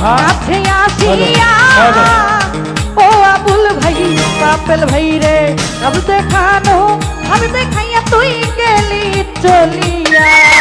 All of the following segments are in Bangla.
কাছে আসিয়া ও আবুল ভাই কাপেল ভাই রে আবু দেখানো আমি দেখাইয়া তুই গেলি চলিয়া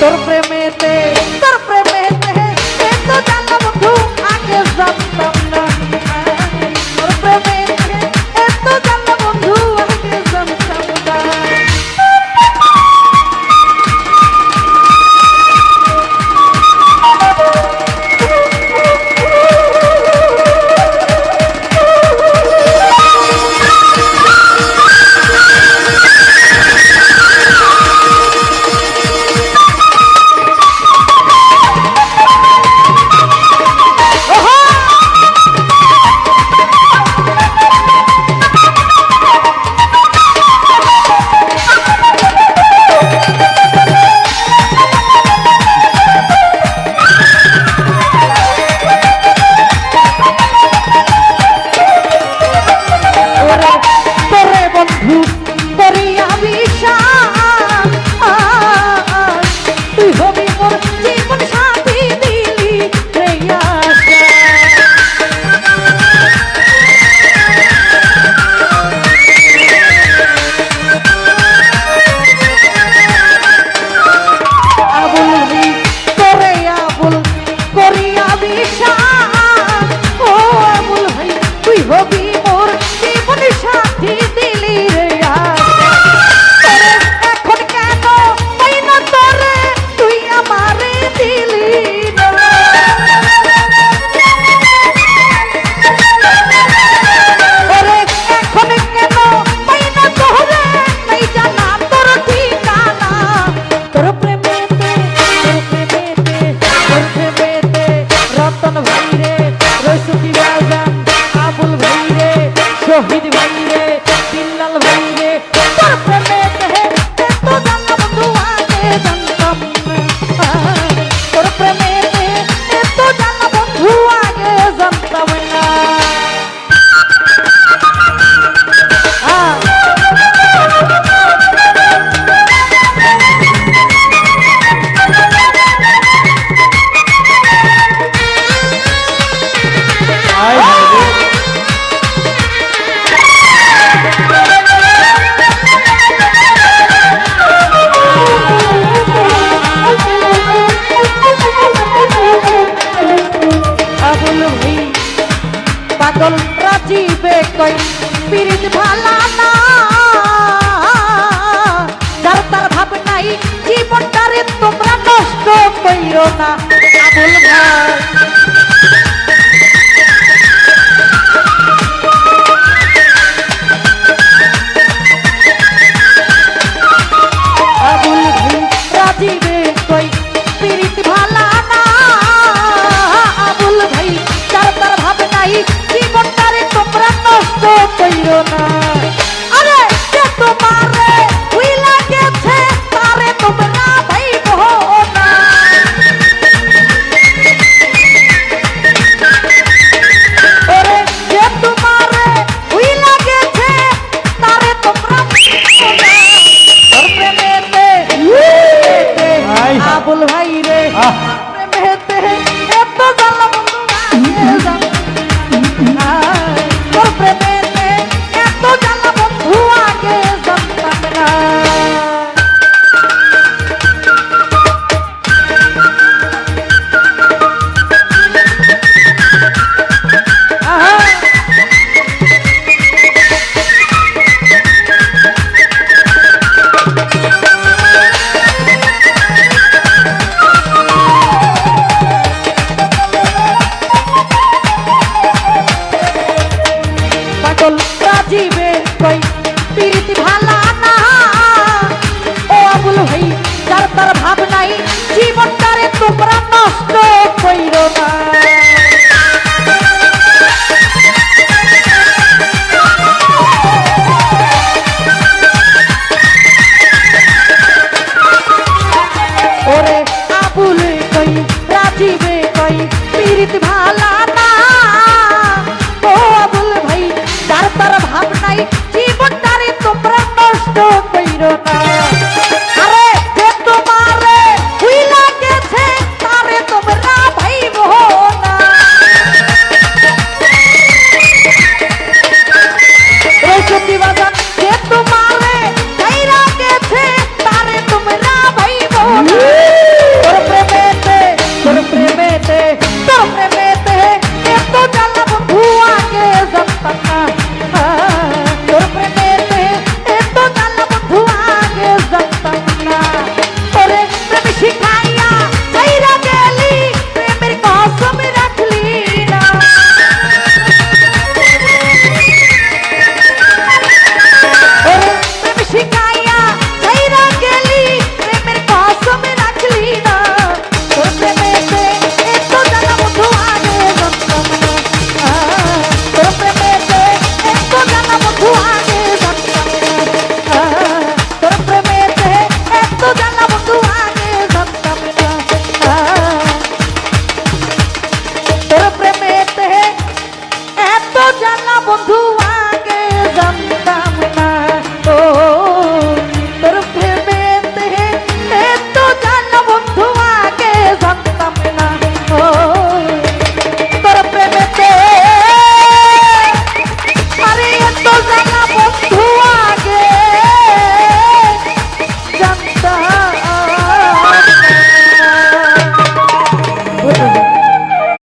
তোর প্রেমে পাগল রাজিবে কই? পিরিত ভালা না। যার তার ভাব নাই, জীবনটারে তোমরা নষ্ট কইরো না। আবুল ভাই